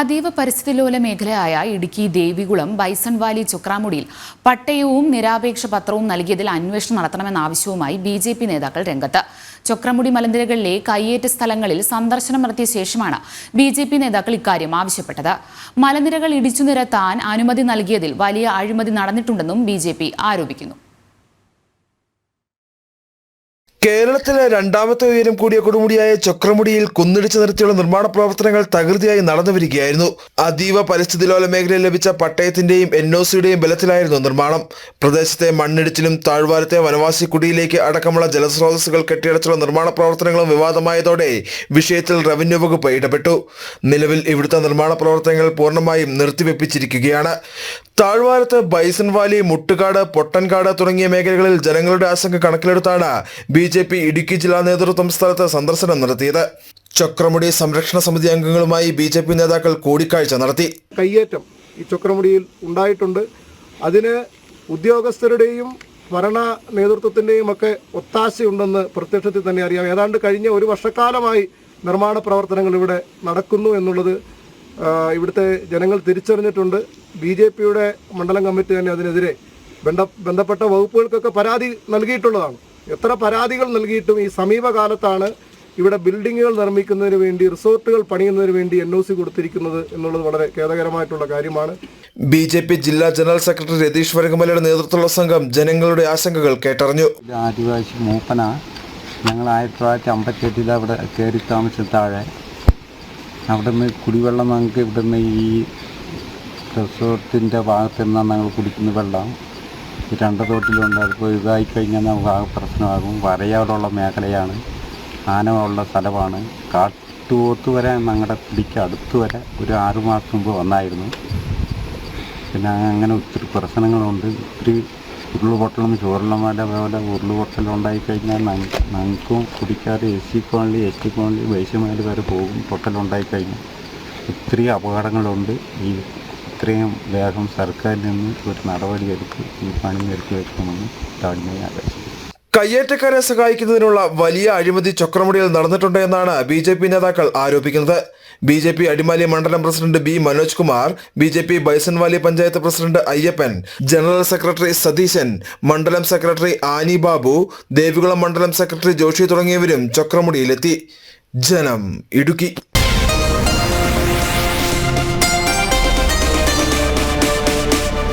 അതീവ പരിസ്ഥിതിലോല മേഖലയായ ഇടുക്കി ദേവികുളം ബൈസൺ വാലി ചുക്രാമുടിയിൽ പട്ടയവും നിരാപേക്ഷ പത്രവും നൽകിയതിൽ അന്വേഷണം നടത്തണമെന്ന ആവശ്യവുമായി ബി ജെ പി നേതാക്കൾ രംഗത്ത്. ചുക്രമുടി മലനിരകളിലെ കയ്യേറ്റ സ്ഥലങ്ങളിൽ സന്ദർശനം നടത്തിയ ശേഷമാണ് ബി ജെ പി നേതാക്കൾ ഇക്കാര്യം ആവശ്യപ്പെട്ടത്. മലനിരകൾ ഇടിച്ചു നിരത്താൻ അനുമതി നൽകിയതിൽ വലിയ അഴിമതി നടന്നിട്ടുണ്ടെന്നും ബി ആരോപിക്കുന്നു. കേരളത്തിലെ രണ്ടാമത്തെ ഉയരം കൂടിയ കൊടുമുടിയായ ചക്രമുടിയിൽ കുന്നിടിച്ചു നിർത്തിയുള്ള നിർമ്മാണ പ്രവർത്തനങ്ങൾ തകൃതിയായി നടന്നു വരികയായിരുന്നു. അതീവ പരിസ്ഥിതിലോല മേഖലയിൽ ലഭിച്ച പട്ടയത്തിന്റെയും എൻ ഒ സിയുടെയും ബലത്തിലായിരുന്നു നിർമ്മാണം. പ്രദേശത്തെ മണ്ണിടിച്ചിലും താഴ്വാരത്തെ വനവാസി കുടിയിലേക്ക് അടക്കമുള്ള ജലസ്രോതസ്സുകൾ കെട്ടിയടച്ചുള്ള നിർമ്മാണ പ്രവർത്തനങ്ങളും വിവാദമായതോടെ വിഷയത്തിൽ റവന്യൂ വകുപ്പ് ഇടപെട്ടു. നിലവിൽ ഇവിടുത്തെ നിർമ്മാണ പ്രവർത്തനങ്ങൾ പൂർണമായും നിർത്തിവെപ്പിച്ചിരിക്കുകയാണ്. താഴ്വാരത്ത് ബൈസൺ വാലി മുട്ടുകാട് പൊട്ടൻകാട് തുടങ്ങിയ മേഖലകളിൽ ജനങ്ങളുടെ ആശങ്ക കണക്കിലെടുത്താണ് ബി ജെ പി ഇടുക്കി ജില്ലാ നേതൃത്വം സ്ഥലത്ത് സന്ദർശനം നടത്തിയത്. ചക്രമുടി സംരക്ഷണ സമിതി അംഗങ്ങളുമായി ബി ജെ പി നേതാക്കൾ കൂടിക്കാഴ്ച നടത്തി. കയ്യേറ്റം ഈ ചക്രമുടിയിൽ ഉണ്ടായിട്ടുണ്ട്. അതിന് ഉദ്യോഗസ്ഥരുടെയും ഭരണ നേതൃത്വത്തിന്റെയും ഒക്കെ ഒത്താശയുണ്ടെന്ന് പ്രത്യക്ഷത്തിൽ തന്നെ അറിയാം. ഏതാണ്ട് കഴിഞ്ഞ ഒരു വർഷക്കാലമായി നിർമ്മാണ പ്രവർത്തനങ്ങൾ ഇവിടെ നടക്കുന്നു എന്നുള്ളത് ഇവിടുത്തെ ജനങ്ങൾ തിരിച്ചറിഞ്ഞിട്ടുണ്ട്. ബി ജെ പിയുടെ മണ്ഡലം കമ്മിറ്റി തന്നെ അതിനെതിരെ ബന്ധ ബന്ധപ്പെട്ട വകുപ്പുകൾക്കൊക്കെ പരാതി നൽകിയിട്ടുള്ളതാണ്. എത്ര പരാതികൾ നൽകിയിട്ടും ഈ സമീപകാലത്താണ് ഇവിടെ ബിൽഡിങ്ങുകൾ നിർമ്മിക്കുന്നതിന് വേണ്ടി റിസോർട്ടുകൾ പണിയുന്നതിന് വേണ്ടി എൻ ഒ സി കൊടുത്തിരിക്കുന്നത് എന്നുള്ളത് വളരെ ഖേദകരമായിട്ടുള്ള കാര്യമാണ്. ബി ജെ പി ജില്ലാ ജനറൽ സെക്രട്ടറി രതീഷ് വരകമലയുടെ നേതൃത്വമുള്ള സംഘം ജനങ്ങളുടെ ആശങ്കകൾ കേട്ടറിഞ്ഞു. ആദിവാസി മൂപ്പന. ഞങ്ങൾ ആയിരത്തി തൊള്ളായിരത്തി അമ്പത്തെട്ടിൽ അവിടെ കയറി താമസിച്ച താഴെ. അവിടെ നിന്ന് കുടിവെള്ളം ഞങ്ങൾക്ക് ഇവിടെ നിന്ന് ഈ റിസോർട്ടിന്റെ ഭാഗത്ത് നിന്നാണ് ഞങ്ങൾ കുടിക്കുന്ന വെള്ളം. രണ്ട് തോട്ടിലുണ്ട്. അതിപ്പോൾ ഇതായി കഴിഞ്ഞാൽ നമുക്ക് ആകെ പ്രശ്നമാകും. വരയോടുള്ള മേഖലയാണ്. ആന ഉള്ള സ്ഥലമാണ്. കാട്ടുപോത്ത് വരെ ഞങ്ങളുടെ കുടിക്ക് അടുത്ത് വരെ ഒരു ആറ് മാസം മുമ്പ് വന്നായിരുന്നു. പിന്നെ അങ്ങനെ ഒത്തിരി പ്രശ്നങ്ങളുണ്ട്. ഒത്തിരി ഉരുളുപൊട്ടലും ചോറിലമാല പോലെ ഉരുളുപൊട്ടലുണ്ടായി കഴിഞ്ഞാൽ ഞങ്ങ- ഞങ്ങൾക്കും കുടിക്കാതെ S C colony S T colony വൈശ്യമാര് വരെ പോകും. പൊട്ടലുണ്ടായി കഴിഞ്ഞാൽ ഒത്തിരി അപകടങ്ങളുണ്ട്. ഈ ഇത്രയും വേഗം സർക്കാരിൽ നിന്ന് ഒരു നടപടി നടപടിയെടുത്ത് ഈ പണി നിർത്തി വെക്കണമെന്ന് താഴ്മയെ ആഗ്രഹിക്കുന്നു കയ്യേറ്റക്കാരെ സഹായിക്കുന്നതിനുള്ള വലിയ അഴിമതി ചക്രമുടിയിൽ നടന്നിട്ടുണ്ട് എന്നാണ് ബി ജെ പി നേതാക്കൾ ആരോപിക്കുന്നത്. ബി ജെ പി അടിമാലി മണ്ഡലം president B Manoj Kumar B J P Bison Valley panchayat president Ayyappan general secretary Satheesan മണ്ഡലം സെക്രട്ടറി ആനി ബാബു ദേവികുളം മണ്ഡലം സെക്രട്ടറി ജോഷി തുടങ്ങിയവരും ചക്രമുടിയിലെത്തി. ജനം ഇടുക്കി.